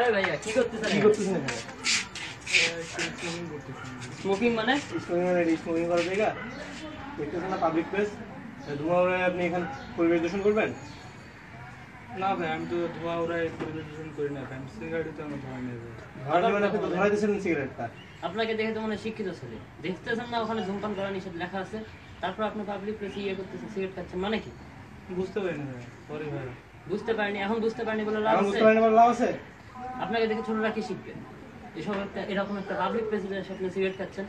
এই ভাইয়া কি করতেছেন কি করতেছেন স্মোকিং মানে স্মোকিং মানে স্মোকিং করার জায়গা দেখতেছেন না পাবলিক প্লেস ধোঁয়া উড়ায় আপনি এখানে পরিবেশ দূষণ করবেন না ভাই আমি তো ধোয়া ওরাই পরিবেশ দূষণ করি না ভাই আমি সিগারেটে আমার ধোয়া নেবে। ধরা মানে আপনি তো ধরাই দিয়েছেন সিগারেটটা আপনাকে দেখে তো মনে শিক্ষিত ছেলে। দেখতেছেন না ওখানে ধূমপান করা নিষেধ লেখা আছে। তারপর আপনি পাবলিক প্লেসে ইয়ে করতেছেন সিগারেট খাচ্ছেন মানে কি? বুঝতে পারিনি ভাই সরি ভাই। বুঝতে পারিনি এখন বুঝতে পারিনি বলে লাভ আছে? বুঝতে পারেন আমার লাভ আছে? আপনাকে দেখে ছোটরা কি শিখবে? এসব একটা এরকম একটা পাবলিক প্লেসে এসে আপনি সিগারেট খাচ্ছেন।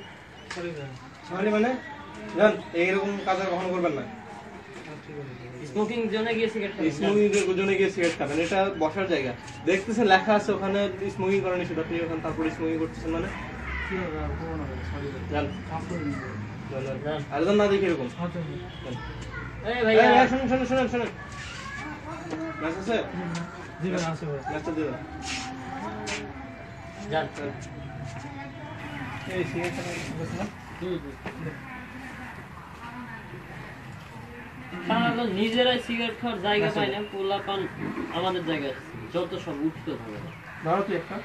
সরি সরি মানে জান এইরকম কাজ আর কখনো করবেন না। স্মোকিং জোনে গিয়ে সিগারেট খাচ্ছেন স্মোকিং এর গিয়ে সিগারেট খাবেন। এটা বসার জায়গা। দেখতেছেন লেখা আছে ওখানে স্মোকিং করা নিষেধ আপনি ওখানে তারপরে স্মোকিং করতেছেন মানে? কি হবে আর করব না সরি জান। আর জান দেখি এরকম। আচ্ছা ভাই। শুনুন শুনুন শুনুন শুনুন। ম্যাচ আছে? জি ভাই আছে ভাই ম্যাচটা দিয়ে নিজেরাই সিগারেট খাওয়ার জায়গা পাই না পোলা পান আমাদের জায়গায় যত সব উঠতে হবে। ধরো একটা?